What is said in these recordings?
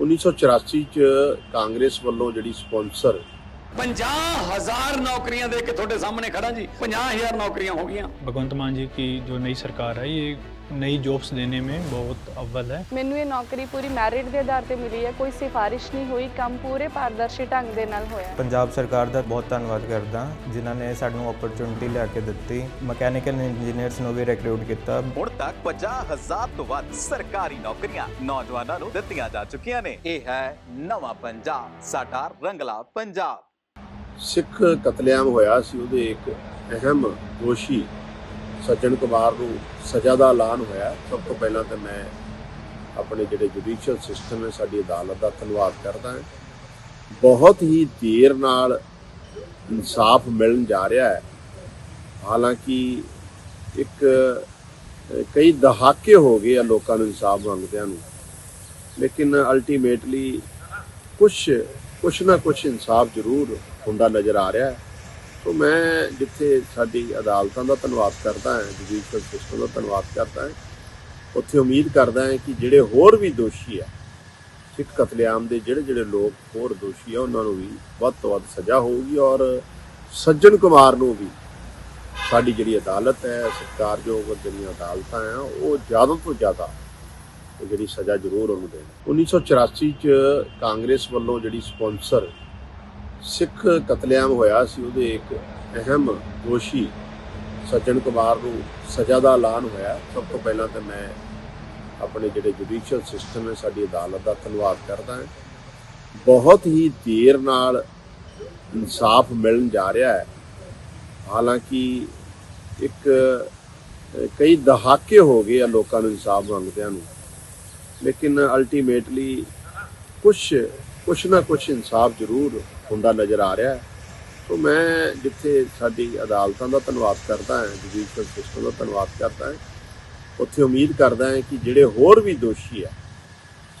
1984 ਚ ਕਾਂਗਰਸ ਵੱਲੋਂ ਜਿਹੜੀ ਸਪਾਂਸਰ 50000 ਨੌਕਰੀਆਂ ਦੇ ਕੇ ਤੁਹਾਡੇ ਸਾਹਮਣੇ ਖੜਾ ਜੀ 50000 ਨੌਕਰੀਆਂ ਹੋ ਗਈਆਂ भगवंत मान जी की जो नई सरकार है ये नई जॉब्स देने में बहुत अव्वल है ਮੈਨੂੰ ਇਹ ਨੌਕਰੀ ਪੂਰੀ ਮੈਰਿਟ ਦੇ ਆਧਾਰ ਤੇ ਮਿਲੀ ਹੈ ਕੋਈ ਸਿਫਾਰਿਸ਼ ਨਹੀਂ ਹੋਈ ਕੰਮ ਪੂਰੇ ਪਾਰਦਰਸ਼ੀ ਢੰਗ ਦੇ ਨਾਲ ਹੋਇਆ ਪੰਜਾਬ ਸਰਕਾਰ ਦਾ ਬਹੁਤ ਧੰਨਵਾਦ ਕਰਦਾ ਜਿਨ੍ਹਾਂ ਨੇ ਸਾਨੂੰ ਓਪਰਚੁਨਿਟੀ ਲਿਆ ਕੇ ਦਿੱਤੀ ਮਕੈਨੀਕਲ ਇੰਜੀਨੀਅਰਸ ਨੂੰ ਵੀ ਰਿਕਰੂਟ ਕੀਤਾ ਹੁਣ ਤੱਕ 50000 ਤੋਂ ਵੱਧ ਸਰਕਾਰੀ ਨੌਕਰੀਆਂ ਨੌਜਵਾਨਾਂ ਨੂੰ ਦਿੱਤੀਆਂ ਜਾ ਚੁੱਕੀਆਂ ਨੇ ਇਹ ਹੈ ਨਵਾਂ ਪੰਜਾਬ ਸਾਡਾ ਰੰਗਲਾ ਪੰਜਾਬ ਸਿੱਖ ਕਤਲੇਆਮ ਹੋਇਆ ਸੀ ਉਹਦੇ ਇੱਕ ਅਹਿਮ ਦੋਸ਼ੀ ਸੱਜਣ ਕੁਮਾਰ ਨੂੰ ਸਜ਼ਾ ਦਾ ਐਲਾਨ ਹੋਇਆ ਸਭ ਤੋਂ ਪਹਿਲਾਂ ਤਾਂ ਮੈਂ ਆਪਣੇ ਜਿਹੜੇ ਜੁਡੀਸ਼ੀਅਲ ਸਿਸਟਮ ਹੈ ਸਾਡੀ ਅਦਾਲਤ ਦਾ ਧੰਨਵਾਦ ਕਰਦਾ ਹਾਂ। ਬਹੁਤ ਹੀ ਦੇਰ ਨਾਲ ਇਨਸਾਫ ਮਿਲਣ ਜਾ ਰਿਹਾ ਹੈ। ਹਾਲਾਂਕਿ ਇੱਕ, ਕਈ ਦਹਾਕੇ ਹੋ ਗਏ ਆ ਲੋਕਾਂ ਨੂੰ ਇਨਸਾਫ ਮੰਗਦਿਆਂ ਨੂੰ। ਲੇਕਿਨ ਅਲਟੀਮੇਟਲੀ ਕੁਝ ਕੁਛ ਨਾ ਕੁਛ ਇਨਸਾਫ ਜ਼ਰੂਰ ਹੁੰਦਾ ਨਜ਼ਰ ਆ ਰਿਹਾ ਹੈ। ਸੋ ਮੈਂ ਜਿੱਥੇ ਸਾਡੀ ਅਦਾਲਤਾਂ ਦਾ ਧੰਨਵਾਦ ਕਰਦਾ ਹਾਂ, ਜੁਡੀਸ਼ੀਅਲ ਸਿਸਟਮ ਦਾ ਧੰਨਵਾਦ ਕਰਦਾ ਹਾਂ, ਉੱਥੇ ਉਮੀਦ ਕਰਦਾ ਹਾਂ ਕਿ ਜਿਹੜੇ ਹੋਰ ਵੀ ਦੋਸ਼ੀ ਆ, ਸਿੱਖ ਕਤਲੇਆਮ ਦੇ ਜਿਹੜੇ ਜਿਹੜੇ ਲੋਕ ਹੋਰ ਦੋਸ਼ੀ ਆ, ਉਹਨਾਂ ਨੂੰ ਵੀ ਵੱਧ ਤੋਂ ਵੱਧ ਸਜ਼ਾ ਹੋਊਗੀ ਔਰ ਸੱਜਣ ਕੁਮਾਰ ਨੂੰ ਵੀ ਸਾਡੀ ਜਿਹੜੀ ਅਦਾਲਤ ਹੈ, ਸਤਿਕਾਰਯੋਗ ਜਿਹੜੀਆਂ ਅਦਾਲਤਾਂ ਆ, ਉਹ ਜ਼ਿਆਦਾ ਤੋਂ ਜ਼ਿਆਦਾ ਜਿਹੜੀ ਸਜ਼ਾ ਜ਼ਰੂਰ ਉਹਨੂੰ ਦੇਣ। 1984 ਚ ਕਾਂਗਰਸ ਵੱਲੋਂ ਜਿਹੜੀ ਸਪਾਂਸਰ ਸਿੱਖ ਕਤਲੇਆਮ ਹੋਇਆ ਸੀ, ਉਹਦੇ ਇੱਕ ਅਹਿਮ ਦੋਸ਼ੀ ਸੱਜਣ ਕੁਮਾਰ ਨੂੰ ਸਜ਼ਾ ਦਾ ਐਲਾਨ ਹੋਇਆ। ਸਭ ਤੋਂ ਪਹਿਲਾਂ ਤਾਂ ਮੈਂ ਆਪਣੇ ਜਿਹੜੇ ਜੁਡੀਸ਼ੀਅਲ ਸਿਸਟਮ ਹੈ ਸਾਡੀ ਅਦਾਲਤ ਦਾ ਧੰਨਵਾਦ ਕਰਦਾ ਹਾਂ। ਬਹੁਤ ਹੀ ਦੇਰ ਨਾਲ ਇਨਸਾਫ ਮਿਲਣ ਜਾ ਰਿਹਾ ਹੈ। ਹਾਲਾਂਕਿ ਇੱਕ, ਕਈ ਦਹਾਕੇ ਹੋ ਗਏ ਆ ਲੋਕਾਂ ਨੂੰ ਇਨਸਾਫ ਮੰਗਦਿਆਂ ਨੂੰ, ਲੇਕਿਨ ਅਲਟੀਮੇਟਲੀ ਕੁਝ ਕੁਛ ਨਾ ਕੁਛ ਇਨਸਾਫ ਜ਼ਰੂਰ ਹੁੰਦਾ ਨਜ਼ਰ ਆ ਰਿਹਾ ਹੈ। ਸੋ ਮੈਂ ਜਿੱਥੇ ਸਾਡੀ ਅਦਾਲਤਾਂ ਦਾ ਧੰਨਵਾਦ ਕਰਦਾ ਹਾਂ, ਜੁਡੀਸ਼ੀਅਲ ਸਿਸਟਮ ਦਾ ਧੰਨਵਾਦ ਕਰਦਾ ਹਾਂ, ਉੱਥੇ ਉਮੀਦ ਕਰਦਾ ਹਾਂ ਕਿ ਜਿਹੜੇ ਹੋਰ ਵੀ ਦੋਸ਼ੀ ਆ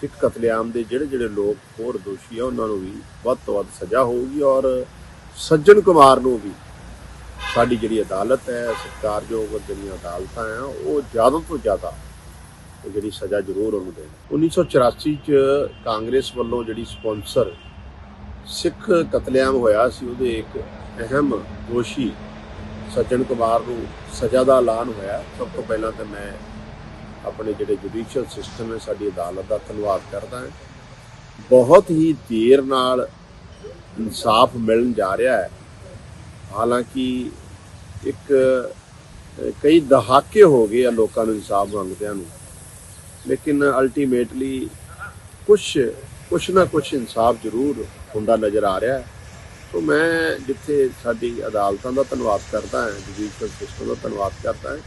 ਸਿੱਖ ਕਤਲੇਆਮ ਦੇ ਜਿਹੜੇ ਜਿਹੜੇ ਲੋਕ ਹੋਰ ਦੋਸ਼ੀ ਆ ਉਹਨਾਂ ਨੂੰ ਵੀ ਵੱਧ ਤੋਂ ਵੱਧ ਸਜ਼ਾ ਹੋਊਗੀ ਔਰ ਸੱਜਣ ਕੁਮਾਰ ਨੂੰ ਵੀ ਸਾਡੀ ਜਿਹੜੀ ਅਦਾਲਤ ਹੈ, ਸਤਿਕਾਰਯੋਗ ਜਿਹੜੀਆਂ ਅਦਾਲਤਾਂ ਆ ਉਹ ਜ਼ਿਆਦਾ ਤੋਂ ਜ਼ਿਆਦਾ ਜਿਹੜੀ ਸਜ਼ਾ ਜ਼ਰੂਰ ਉਹਨੂੰ ਦੇਣ। 1984 ਚ ਕਾਂਗਰਸ ਵੱਲੋਂ ਜਿਹੜੀ ਸਪਾਂਸਰ ਸਿੱਖ ਕਤਲੇਆਮ ਹੋਇਆ ਸੀ, ਉਹਦੇ ਇੱਕ ਅਹਿਮ ਦੋਸ਼ੀ ਸੱਜਣ ਕੁਮਾਰ ਨੂੰ ਸਜ਼ਾ ਦਾ ਐਲਾਨ ਹੋਇਆ। ਸਭ ਤੋਂ ਪਹਿਲਾਂ ਤਾਂ ਮੈਂ ਆਪਣੇ ਜਿਹੜੇ ਜੁਡੀਸ਼ੀਅਲ ਸਿਸਟਮ ਹੈ ਸਾਡੀ ਅਦਾਲਤ ਦਾ ਧੰਨਵਾਦ ਕਰਦਾ ਹਾਂ। ਬਹੁਤ ਹੀ ਦੇਰ ਨਾਲ ਇਨਸਾਫ ਮਿਲਣ ਜਾ ਰਿਹਾ ਹੈ। ਹਾਲਾਂਕਿ ਇੱਕ, ਕਈ ਦਹਾਕੇ ਹੋ ਗਏ ਆ ਲੋਕਾਂ ਨੂੰ ਇਨਸਾਫ ਮੰਗਦਿਆਂ ਨੂੰ। ਲੇਕਿਨ ਅਲਟੀਮੇਟਲੀ ਕੁਝ ਕੁਛ ਨਾ ਕੁਛ ਇਨਸਾਫ ਜ਼ਰੂਰ ਹੁੰਦਾ ਨਜ਼ਰ ਆ ਰਿਹਾ ਹੈ। ਸੋ ਮੈਂ ਜਿੱਥੇ ਸਾਡੀ ਅਦਾਲਤਾਂ ਦਾ ਧੰਨਵਾਦ ਕਰਦਾ ਹਾਂ, ਜੁਡੀਸ਼ੀਅਲ ਸਿਸਟਮ ਦਾ ਧੰਨਵਾਦ ਕਰਦਾ ਹਾਂ,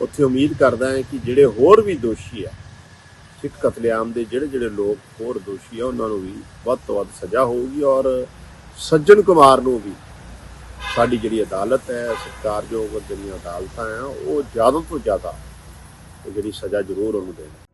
ਉੱਥੇ ਉਮੀਦ ਕਰਦਾ ਹਾਂ ਕਿ ਜਿਹੜੇ ਹੋਰ ਵੀ ਦੋਸ਼ੀ ਆ, ਸਿੱਖ ਕਤਲੇਆਮ ਦੇ ਜਿਹੜੇ ਜਿਹੜੇ ਲੋਕ ਹੋਰ ਦੋਸ਼ੀ ਆ, ਉਹਨਾਂ ਨੂੰ ਵੀ ਵੱਧ ਤੋਂ ਵੱਧ ਸਜ਼ਾ ਹੋਊਗੀ ਔਰ ਸੱਜਣ ਕੁਮਾਰ ਨੂੰ ਵੀ ਸਾਡੀ ਜਿਹੜੀ ਅਦਾਲਤ ਹੈ, ਸਤਿਕਾਰਯੋਗ ਜਿਹੜੀਆਂ ਅਦਾਲਤਾਂ ਆ, ਉਹ ਜ਼ਿਆਦਾ ਤੋਂ ਜ਼ਿਆਦਾ ਜਿਹੜੀ ਸਜ਼ਾ ਜ਼ਰੂਰ ਉਹਨੂੰ ਦੇਣ।